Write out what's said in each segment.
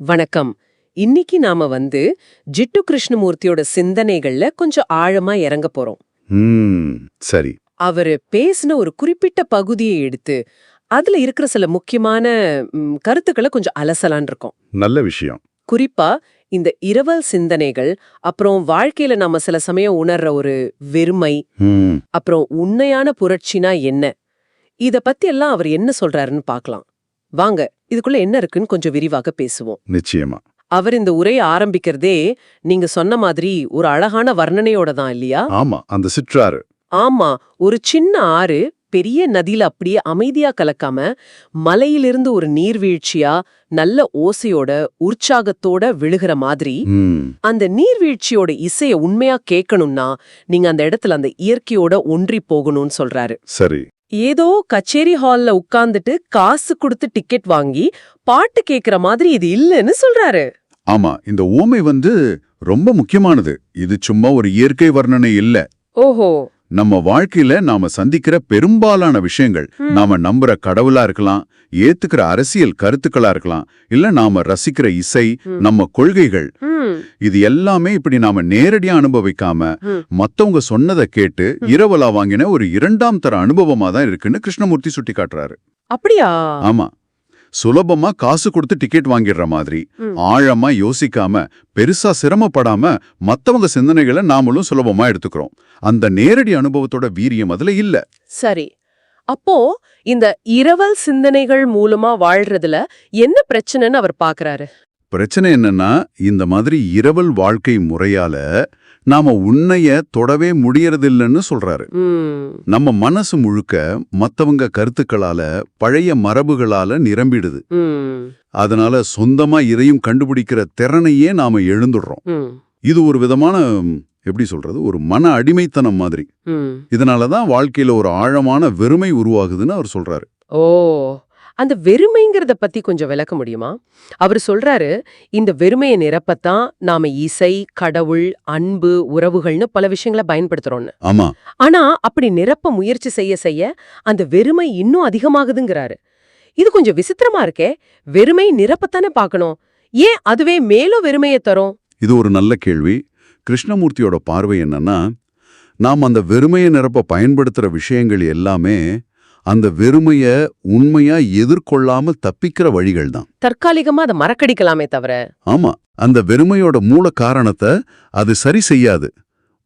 வணக்கம். இன்னைக்கு நாம வந்து ஜிட்டு கிருஷ்ணமூர்த்தியோட சிந்தனைகள்ல கொஞ்சம் ஆழமா இறங்க போறோம். சரி. அவரு பேசின ஒரு குறிப்பிட்ட பகுதியை எடுத்து அதுல இருக்கிற சில முக்கியமான கருத்துக்களை கொஞ்சம் அலசலான் இருக்கோம். நல்ல விஷயம். குறிப்பா இந்த இரவல் சிந்தனைகள் அப்புறம் வாழ்க்கையில நாம சில சமயம் உணர்ற ஒரு வெறுமை அப்புறம் உண்மையான புரட்சினா என்ன? இத பத்தி எல்லாம் அவர் என்ன சொல்றாருன்னு பார்க்கலாம் வாங்க இதுக்குள்ள என்ன இருக்குன்னு கொஞ்சம் விரிவாக பேசுவோம். நிச்சயமா. அவர் இந்த உரையை ஆரம்பிக்கிறதே நீங்க சொன்ன மாதிரி ஒரு அழகான வர்ணனையோட தான் இல்லையா? ஆமா அந்த சிற்றாறு. ஆமா ஒரு சின்ன ஆறு பெரிய நதியில அப்படியே அமைதியா கலக்காம மலையிலிருந்து ஒரு நீர்வீழ்ச்சியா நல்ல ஓசையோட உற்சாகத்தோட விழுகிற மாதிரி அந்த நீர்வீழ்ச்சியோட இசைய உண்மையா கேட்கணும்னா நீங்க அந்த இடத்துல அந்த இயற்கையோட ஒன்றி போகணும்னு சொல்றாரு. சரி. ஏதோ கச்சேரி ஹால்ல உட்கார்ந்துட்டு காசு கொடுத்து டிக்கெட் வாங்கி பாட்டு கேக்குற மாதிரி இது இல்லைன்னு சொல்றாரு. ஆமா இந்த ஓமை வந்து ரொம்ப முக்கியமானது. இது சும்மா ஒரு இயற்கை வர்ணனை இல்ல. ஓஹோ. நம்ம வாழ்க்கையில நாம சந்திக்கிற பெரும்பாலான விஷயங்கள். நாம நம்புற கடவுளா இருக்கலாம் ஏத்துக்கிற அரசியல் கருத்துக்களா இருக்கலாம் இல்ல நாம ரசிக்கிற இசை. நம்ம கொள்கைகள். இது எல்லாமே இப்படி நாம நேரடியா அனுபவிக்காம. மத்தவங்க சொன்னதை கேட்டு இரவலா வாங்கின ஒரு இரண்டாம் தர அனுபவமா தான் இருக்குன்னு கிருஷ்ணமூர்த்தி சுட்டி காட்டுறாரு அப்படியா? ஆமா. சுலபமா காசு கொடுத்து டிக்கெட் வாங்கிடுற மாதிரி. ஆழமா யோசிக்காம பெருசா சிரமப்படாம மத்தவங்க சிந்தனைகளை நாமளும் சுலபமா எடுத்துக்கிறோம். அந்த நேரடி அனுபவத்தோட வீரியம் அதுல இல்ல. சரி. அப்போ இந்த இரவல் சிந்தனைகள் மூலமா வாழ்றதுல என்ன பிரச்சனைன்னு அவர் பாக்குறாரு? பிரச்சனை என்னன்னா இந்த மாதிரி இரவல் வாழ்க்கை முறையால நாம உன்னைய தொடவே முடியறதில்லைன்னு சொல்றாரு. நம்ம மனசு முழுக்க மத்தவங்க கருத்துக்களால பழைய மரபுகளால நிரம்பிடுது. அதனால சொந்தமா இதையும் கண்டுபிடிக்கிற திறனையே நாம எழுந்துடுறோம். இது ஒரு விதமான எப்படி சொல்றது ஒரு மன அடிமைத்தனம் மாதிரி. ம். இதனால தான் வாழ்க்கையில ஒரு ஆழமான வெறுமை உருவாகுதுன்னு அவர் சொல்றாரு. ஓ. அந்த வெறுமைங்கிறத பத்தி கொஞ்சம் விளக்க முடியுமா? அவர் சொல்றாரு இந்த வெறுமையை நிரப்பத்தான் நாம இசை கடவுள் அன்பு உறவுகள்னு பல விஷயங்களை பயன்படுத்துறோம்னு. ஆமா. ஆனா அப்படி நிரப்ப முயற்சி செய்ய செய்ய அந்த வெறுமை இன்னும் அதிகமாகுதுங்கிறாரு. இது கொஞ்சம் விசித்திரமா இருக்கே. வெறுமை நிரப்பத்தானே பார்க்கணும். ஏன் அதுவே மேலும் வெறுமையை தரும்? இது ஒரு நல்ல கேள்வி. கிருஷ்ணமூர்த்தியோட பார்வை என்னன்னா நாம் அந்த வெறுமையை நிரப்ப பயன்படுத்துற விஷயங்கள் எல்லாமே அந்த வெறுமைய உண்மையா எதிர்கொள்ளாம தப்பிக்கிற வழிகள் தான். தற்காலிகமா அதை மறக்கடிக்கலாமே தவிர. ஆமா அந்த வெறுமையோட மூல காரணத்தை அது சரி செய்யாது.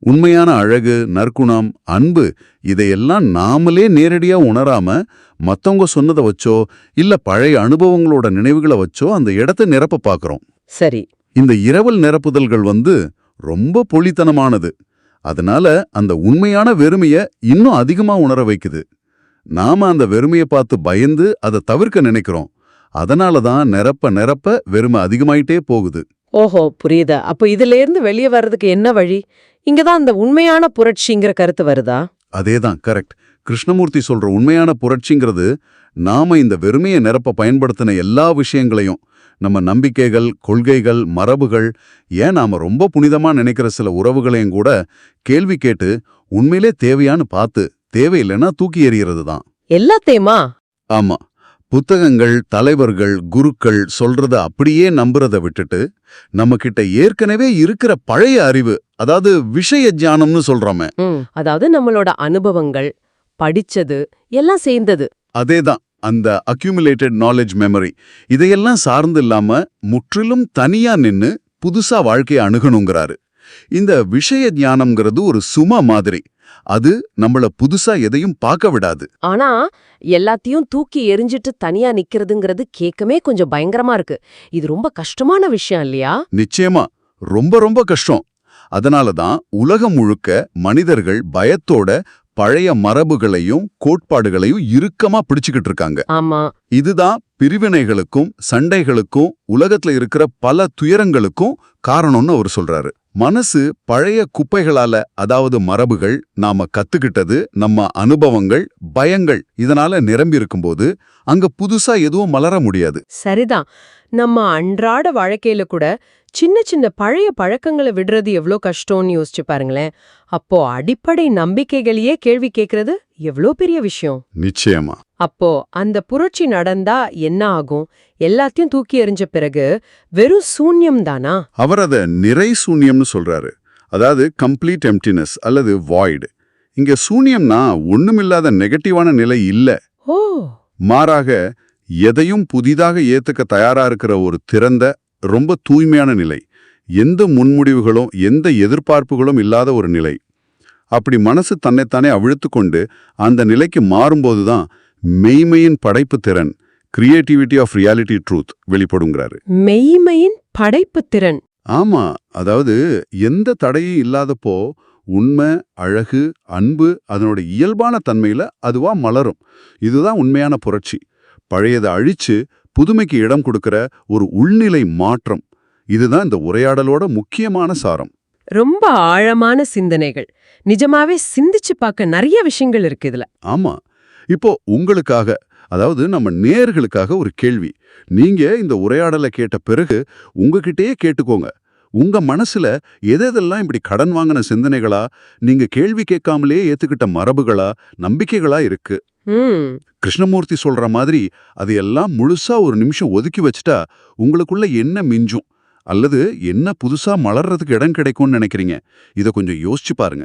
உண்மையான அழகு நற்குணம் அன்பு இதையெல்லாம் நாமளே நேரடியா உணராம மத்தவங்க சொன்னதை வச்சோ இல்ல பழைய அனுபவங்களோட நினைவுகளை வச்சோ அந்த இடத்தை நிரப்ப பார்க்கறோம் சரி. இந்த இரவல் நிரப்புதல்கள் வந்து ரொம்ப பொலித்தனமானது. அதனால அந்த உண்மையான வெறுமைய இன்னும் அதிகமா உணர வைக்குது. நாம அந்த வெறுமையை பார்த்து பயந்து அதை தவிர்க்க நினைக்கிறோம். அதனால தான் நிரப்ப நிரப்ப வெறுமை அதிகமாயிட்டே போகுது. ஓஹோ புரியுதா. அப்போ இதுல இருந்து வெளியே வர்றதுக்கு என்ன வழி? இங்கதான் அந்த உண்மையான புரட்சிங்கிற கருத்து வருதா? அதேதான் கரெக்ட். கிருஷ்ணமூர்த்தி சொல்ற உண்மையான புரட்சிங்கிறது நாம இந்த வெறுமையை நிரப்ப பயன்படுத்தின எல்லா விஷயங்களையும் நம்ம நம்பிக்கைகள் கொள்கைகள் மரபுகள் ஏன் நாம ரொம்ப புனிதமா நினைக்கிற சில உறவுகளையும் கூட கேள்வி கேட்டு உண்மையிலே தேவையான்னு பார்த்து தேவையில்லைன்னா தூக்கி எறியறது தான் எல்லாத்தையுமா? ஆமா. புத்தகங்கள் தலைவர்கள் குருக்கள் சொல்றத அப்படியே நம்புறத விட்டுட்டு நம்ம கிட்ட ஏற்கனவே இருக்கிற பழைய அறிவு அதாவது விஷய ஞானம்னு சொல்றோமே. அதாவது நம்மளோட அனுபவங்கள் படிச்சது எல்லாம் சேர்ந்தது. அதேதான். அந்த அக்யூமுலேட்டட் நாலேஜ் மெமரி இதையெல்லாம் சார்ந்து இல்லாம முற்றிலும் தனியா நின்னு புதுசா வாழ்க்கையை அணுகணுங்கிறாரு. இந்த விஷய ஞானம்ங்கிறது ஒரு சும மாதிரி. அது நம்மள புதுசா எதையும் பார்க்க விடாது. ஆனா எல்லாத்தையும் தூக்கி எரிஞ்சிட்டு தனியா நிக்கிறதுங்கிறது கேட்கமே கொஞ்சம் பயங்கரமா இருக்கு. இது ரொம்ப கஷ்டமான விஷயம் இல்லையா? நிச்சயமா. ரொம்ப ரொம்ப கஷ்டம். அதனால தான் உலகம் முழுக்க மனிதர்கள் பயத்தோட பழைய மரபுகளையும் கோட்பாடுகளையும் இறுக்கமா பிடிச்சுக்கிட்டு இருக்காங்க. ஆமா. இதுதான் பிரிவினைகளுக்கும் சண்டைகளுக்கும் உலகத்துல இருக்கிற பல துயரங்களுக்கும் காரணம்னு அவர் சொல்றாரு. மனசு பழைய குப்பைகளால அதாவது மரபுகள் நாம கத்துக்கிட்டது நம்ம அனுபவங்கள் பயங்கள் இதனால நிரம்பி இருக்கும்போது அங்க புதுசா எதுவும் மலர முடியாது. சரிதான். நம்ம அன்றாட வாழ்க்கையில கூட சின்ன சின்ன பழைய பழக்கங்களை விடுறது எவ்ளோ கஷ்டம்னு யோசிச்சு பாருங்களேன். அப்போ அடிப்படை நம்பிக்கைகளையே கேள்வி கேட்கறது எவ்ளோ பெரிய விஷயம்? நிச்சயமா. அப்போ அந்த புரட்சி நடந்தா என்ன ஆகும்? எல்லாத்தையும் தூக்கி எறிஞ்ச பிறகு வெறும் சூன்யம் தானா? அவர் அத நிறை சூன்யம்னு சொல்றாரு. அதாவது கம்ப்ளீட் எம்டினஸ் அல்லது வாய்டு இங்க சூன்யம்னா ஒண்ணுமில்லாத நெகட்டிவான நிலை இல்ல. ஓ! மாறாக எதையும் புதிதாக ஏத்துக்க தயாரா இருக்கிற ஒரு திறந்த ரொம்ப தூய்மையான நிலை. எந்த முன்முடிவுகளும் எந்த எதிர்பார்ப்புகளும் இல்லாத ஒரு நிலை. அப்படி மனசு தன்னைத்தானே அவிழ்த்து கொண்டு அந்த நிலைக்கு மாறும்போதுதான் மெய்மையின் படைப்பு திறன் கிரியேட்டிவிட்டி ஆஃப் ரியாலிட்டி ட்ரூத் வெளிப்படுங்கிறாரு. மெய்மையின் படைப்பு திறன். ஆமா அதாவது எந்த தடையும் இல்லாதப்போ உண்மை அழகு அன்பு அதனோட இயல்பான தன்மையில அதுவா மலரும். இதுதான் உண்மையான புரட்சி. பழையதை அழிச்சு புதுமைக்கு இடம் கொடுக்கிற ஒரு உள்நிலை மாற்றம். இதுதான் இந்த உரையாடலோட முக்கியமான சாரம். ரொம்ப ஆழமான சிந்தனைகள். நிஜமாவே சிந்திச்சு பார்க்க நிறைய விஷயங்கள் இருக்கு இதுல. ஆமா. இப்போ உங்களுக்காக அதாவது நம்ம நேர்களுக்காக ஒரு கேள்வி. நீங்க இந்த உரையாடலை கேட்ட பிறகு உங்ககிட்டயே கேட்டுக்கோங்க. உங்க மனசுல எதெல்லாம் இப்படி கடன் வாங்கின சிந்தனைகளா நீங்க கேள்வி கேட்காமலே ஏத்துக்கிட்ட மரபுகளா நம்பிக்கைகளா இருக்கு? கிருஷ்ணமூர்த்தி சொல்ற மாதிரி அது எல்லாம் முழுசா ஒரு நிமிஷம் ஒதுக்கி வச்சுட்டா உங்களுக்குள்ள என்ன மிஞ்சும்? அல்லது என்ன புதுசா மலர்றதுக்கு இடம் கிடைக்கும்னு நினைக்கிறீங்க? இத கொஞ்சம் யோசிச்சு பாருங்க.